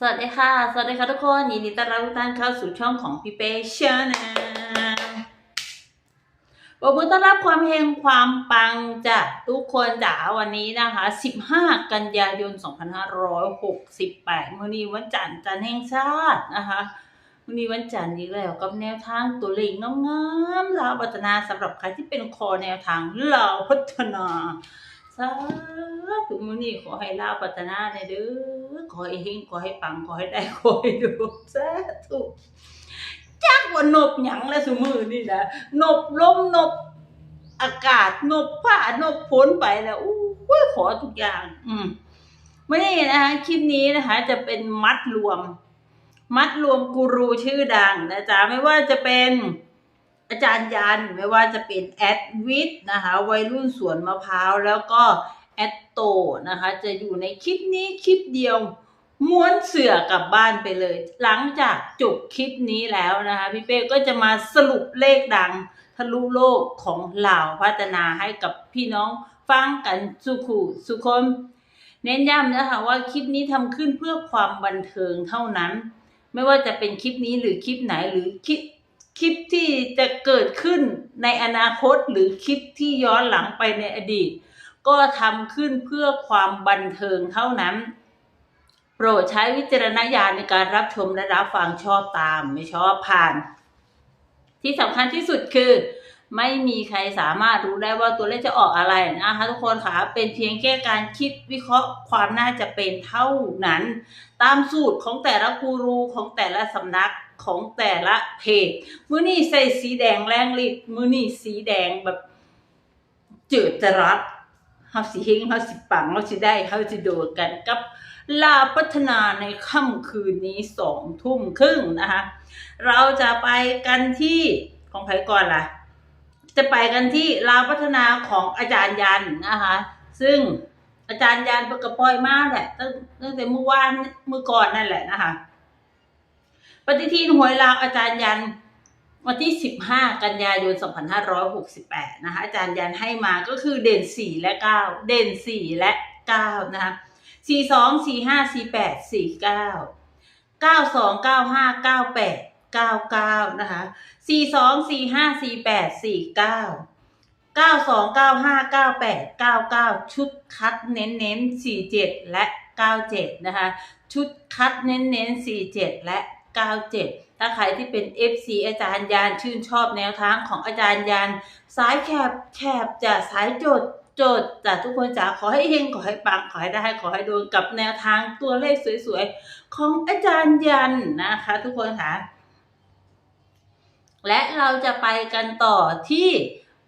สวัสดีค่ะ สวัสดีค่ะทุกคนยินดีต้อนรับทุกท่านเข้าสู่ช่องของพี่เป้ชาแนลปรบมือต้อนรับความเฮงความปังจากทุกคนจ๋าวันนี้นะคะ 15 กันยายน 2568มื่อนี้วันจันทร์จันทร์แห่งชาตินะคะวันนี้วันจันทร์อีกแล้วกับแนวทางตัวเลขงามๆลาวพัฒนาสำหรับใครที่เป็นคอแนวทางลาวพัฒนาสาธุมื้อนี้ขอให้ลาวพัฒนาในเด้อ ให้เฮงขอให้ปังขอให้ได้ขอให้ดูสาธุจักว่านบหยังแล้วซุมื้อนี่นะนบลมนบอากาศนบฟ้านบฝนไปแล้วอู้ขอทุกอย่าง อืมมื้อนี้นะคะคลิปนี้นะคะ จะเป็นมัดรวม มัดรวมกูรูชื่อดังนะจ๊ะไม่ว่าจะเป็นอาจารย์ยันไม่ว่าจะเป็นแอดวิทนะคะ วัยรุ่นสวนมะพร้าว แล้วก็แอดโตนะคะ จะอยู่ในคลิปนี้คลิปเดียว ม้วนเสือกลับบ้านไปเลย หลังจากจบคลิปนี้แล้วนะคะ พี่เป้ก็จะมาสรุปเลขดังทะลุโลกของเหล่าพัฒนาให้กับพี่น้องฟังกันสุขุสุคน เน้นย้ำนะคะว่าคลิปนี้ทำขึ้นเพื่อความบันเทิงเท่านั้น ไม่ว่าจะเป็นคลิปนี้หรือคลิปไหนหรือคลิปคลิปที่จะเกิดขึ้นในอนาคตหรือคลิปที่ย้อนหลังไปในอดีต ก็ทำขึ้นเพื่อความบันเทิงเท่านั้น โปรดใช้วิจารณญาณในการรับชมและรับฟังชอบตาม ไม่ชอบผ่าน ที่สำคัญที่สุดคือ ไม่มีใครสามารถรู้ได้ว่าตัวเลขจะออกอะไรนะคะทุกคนค่ะเป็นเพียงแค่การคิดวิเคราะห์ความน่าจะเป็นเท่านั้น ตามสูตรของแต่ละกูรูของแต่ละสำนักของแต่ละเพจมือนี้ใส่สีแดงแรงฤทธิ์มือนี้สีแดงแบบจืดจรัสเฮาสิเฮงเฮาสิปังเฮาสิได้เฮาสิโดดกันกับ ลาพัฒนาในค่ำคืนนี้สองทุ่มครึ่งนะคะ เราจะไปกันที่ของไผก่อนล่ะ จะไปกันที่ลาพัฒนาของอาจารย์ยันนะคะ ซึ่งอาจารย์ยันเพิ่นก็ปล่อยมากแหละตั้งตั้งแต่เมื่อวานเมื่อก่อนนั่นแหละนะคะ ปฏิทินหวยลาวอาจารย์ยันวันที่ 15 กันยายน 2568 นะคะ อาจารย์ยันให้มาก็คือเด่น 4 และ 9 เด่น 4 และ 9 นะคะ สี่สองสี่ห้าสี่แปดสี่เก้าเก้าสองเก้าห้าเก้าแปดเก้าเก้านะคะสี่สองสี่ห้าสี่แปดสี่เก้าเก้าสองเก้าห้าเก้าแปดเก้าเก้าชุดคัดเน้นเน้นสี่เจ็ดและเก้าเจ็ดนะคะ ชุดคัดเน้นเน้นสี่เจ็ดและเก้าเจ็ดถ้าใครที่เป็น FC อาจารย์ยานชื่นชอบแนวทางของอาจารย์ยาน สายแคบแคบจะสายจด โจดจะทุกคนจ๋าขอให้เฮงขอให้ปังขอให้ได้ขอให้โดนกับแนวทางตัวเลขสวยๆ ของอาจารย์ยันนะคะ ทุกคนค่ะ และเราจะไปกันต่อที่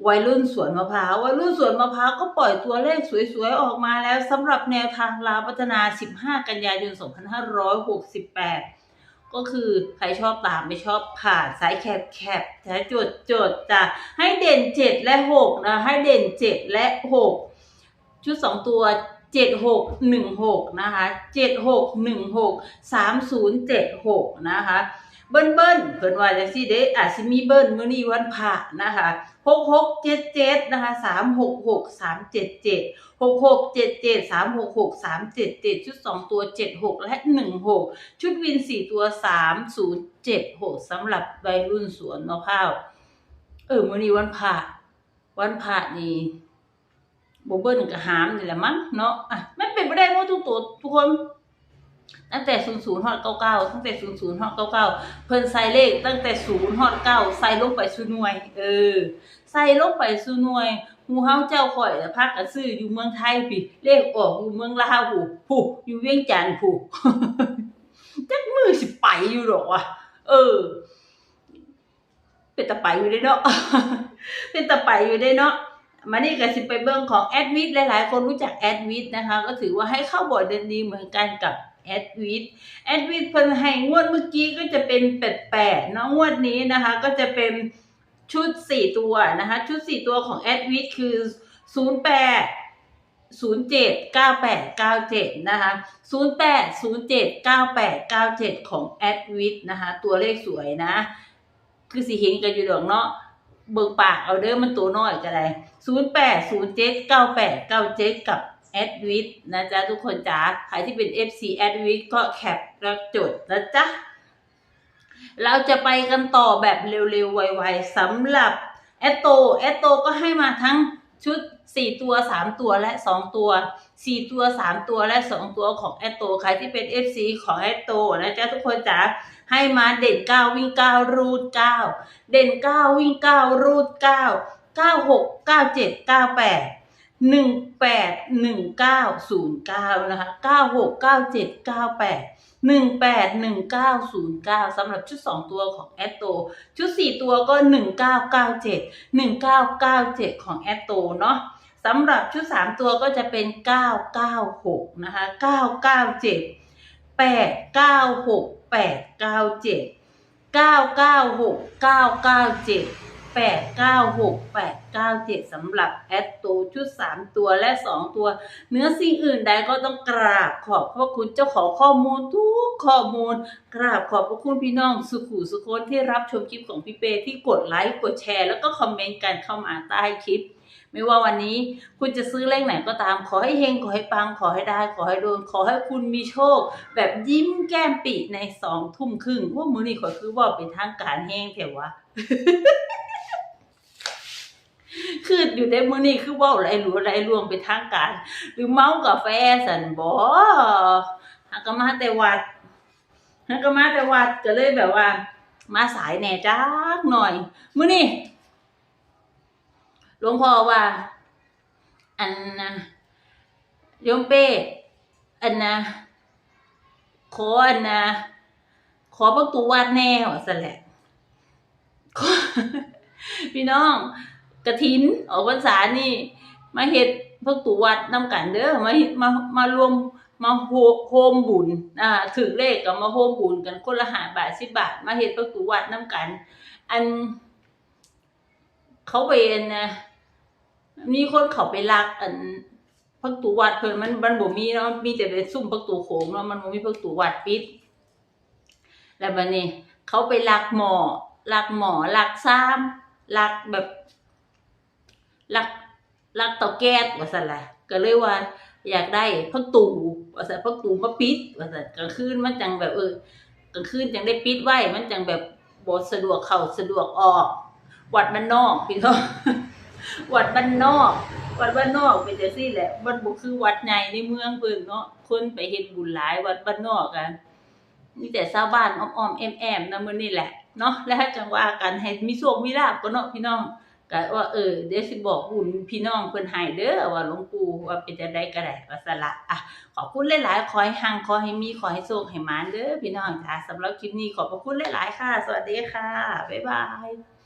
วัยรุ่นสวนมะพร้าววัยรุ่นสวนมะพร้าวก็ปล่อยตัวเลขสวยๆ ออกมาแล้วสำหรับแนวทางลาพัฒนา 15 กันยายน 2568 ก็คือใครชอบตามไม่ชอบผ่านสายแคบแคบใช้จดจดจ้ะให้เด่นเจ็ดและหกนะให้เด่นเจ็ดและหกชุดสองตัวเจ็ดหกหนึ่งหกนะคะเจ็ดหกหนึ่งหกสามศูนย์เจ็ดหกนะคะ เบิ้ลเบิ้ลเพิ่นว่าจังซี่เด้อาจสิมีเบิ้ลมื้อนี้วันพระนะคะ6677นะคะ366 377 6677 366 377 ชุด 2 ตัว 76 และ 16 ชุดวิน 4 ตัว 3076สำหรับวัยรุ่นสวนมะพร้าวเออมื้อนี้วันพระวันพระนี่บ่เบิ้ลก็หามนี่แหละมั้งเนาะอะมันเป็นไปได้หมดทุกตัวทุกคน ตั้งแต่00ฮอด99ตั้งแต่00ฮอด99เก้าเพิ่นใส่เลขตั้งแต่0ฮอด9ใส่ลงไปสู่หน่วย เออ ใส่ลงไปสู่หน่วยหมูเฮาเจ้าข่อยพากันซื้ออยู่เมืองไทยพี่เลขออกอยู่เมืองลาวผู้ผู้อยู่เวียงจันทน์ผู้จักมือสิไปอยู่ดอกวะเออ เป็นตะไปอยู่เด้เนาะเป็นตะไปอยู่เด้เนาะมานี่ก็สิไปเบิ่งของแอดวิทหลายๆ คนรู้จักแอดวิทนะคะ ก็ถือว่าให้เข้าบทเดินดีเหมือนกันกับ แอดวิทแอดวิทเพิ่นให้งวดเมื่อกี้ก็จะเป็นแปดแปดเนาะงวดนี้นะคะ ก็จะเป็นชุดสี่ตัวนะคะ ชุดสี่ตัวของแอดวิทคือศูนย์แปดศูนย์เจ็ดเก้าแปดเก้าเจ็ดนะคะศูนย์แปดศูนย์เจ็ดเก้าแปดเก้าเจ็ดของแอดวิทนะคะ ตัวเลขสวยนะ คือสิเห็นกันอยู่ดอกเนาะเบิกปากเอาเด้อมันตัวน้อยก็ได้ศูนย์แปดศูนย์เจ็ดเก้าแปดเก้าเจ็ดกับ แอดวิทนะจ๊ะทุกคนจ๋าใครที่เป็น FC แอดวิทก็แคปแล้วจดนะจ๊ะ เราจะไปกันต่อแบบเร็วๆ ไวๆสำหรับแอตโตแอตโตก็ให้มาทั้งชุด 4 ตัว 3 ตัวและ 2 ตัว 4 ตัว 3 ตัวและ 2 ตัวของแอตโตใครที่เป็น FC ของแอตโตนะจ๊ะทุกคนจ๋าให้มาเด่น 9 วิ่ง 9 รูด 9 เด่น 9 วิ่ง 9 รูด 9 96 97 98 หนึ่งแปดหนึ่งเก้าศูนย์เก้านะคะเก้าหกเก้าเจ็ดเก้าแปดหนึ่งแปดหนึ่งเก้าศูนย์เก้าสำหรับชุดสองตัวของแอตโต ชุดสี่ตัวก็หนึ่งเก้าเก้าเจ็ดหนึ่งเก้าเก้าเจ็ดของแอตโตเนาะสำหรับชุดสามตัวก็จะเป็นเก้าเก้าหกนะคะเก้าเก้าเจ็ดแปดเก้าหกแปดเก้าเจ็ดเก้าเก้าหกเก้าเก้าเจ็ด แปดเก้าหกแปดเก้าเจ็ดสำหรับแอดโตชุดสามตัวและสองตัวเนื้อสิ่งอื่นใดก็ต้องกราบขอบพระคุณเจ้าของข้อมูลทุกข้อมูล กราบขอบพระคุณพี่น้องสุขุสุคนที่รับชมคลิปของพี่เปที่กดไลค์กดแชร์ แล้วก็คอมเมนต์กันเข้ามาใต้คลิป ไม่ว่าวันนี้คุณจะซื้อเลขไหนก็ตาม ขอให้เฮงขอให้ปังขอให้ได้ขอให้โดนขอให้คุณมีโชค แบบยิ้มแก้มปิในสองทุ่มครึ่งว่ามือนี่ขอคือว่าเป็นทางการแหงแถววะ คืออยู่ในมือนี่คือเว่าอะไรหรืออะไรรวมไปทางการ หรือเมากาแฟสันบอฮักก็มาแต่วัดฮักก็มาแต่วัดก็เลยแบบว่า มาสายแหน่จักหน่อยมือนี่หลวงพ่อว่า อันนะโยมเป้อันนะขออันนะขอประตูวัดแน่ว่าสันแหละพี่น้อง กระถินออกพรรษานี่ มาเฮ็ดพวกตูวัดนำกันเด้อมาเฮ็ดมามารวมมาโฮมบุญอ่าถึงเลขก็มาโฮมบุญกันคนละห้าบาทสิบบาท มาเฮ็ดพวกตูวัดนำกัน อัน เขาเวนนะมีคนเขาไปลักอันพักตูวัดเพิ่นมันมันบ่มีเนาะมีแต่เป็นซุ่มพักตูโขงเนาะมันบ่มีพักตูวัดปิด แล้วบัดนี้ เขาไปลักหมอลักหมอลักซ้ำลักแบบ ลักลักเตาแก๊สว่าซั่นละก็เลยว่า อยากได้พักตูว่าซั่นพักตูมาปิดว่าซั่นกลางคืนมันจังแบบเออกลางคืนจังได้ปิดไว้มันจังแบบบ่สะดวกเข้าสะดวกออก วัดบ้านนอกพี่น้องวัดบ้านนอก วัดบ้านนอกเป็นจังซี่แหละมันบ่คือวัดใหญ่ในเมืองเพิ่นเนาะคนไปเฮ็ดบุญหลายวัดบ้านนอกกันมีแต่ชาวบ้านอ้อมๆแอมๆนะมื้อนี้แหละเนาะแล้วจังว่ากันให้มีโชคมีลาภก็เนาะพี่น้อง ก็ว่าเออเดี๋ยวสิบอกบุญพี่น้องเพิ่นหายเด้อว่าหลวงปู่ว่าเป็นจะได้ก็ไดว่าสละอะขอบคุณหลายๆขอให้หังขอให้มีขอให้โชคให้มานเด้อพี่น้องค่ะสำหรับคลิปนี้ขอบพระคุณหลายๆค่ะ สวัสดีค่ะ บ๊ายบาย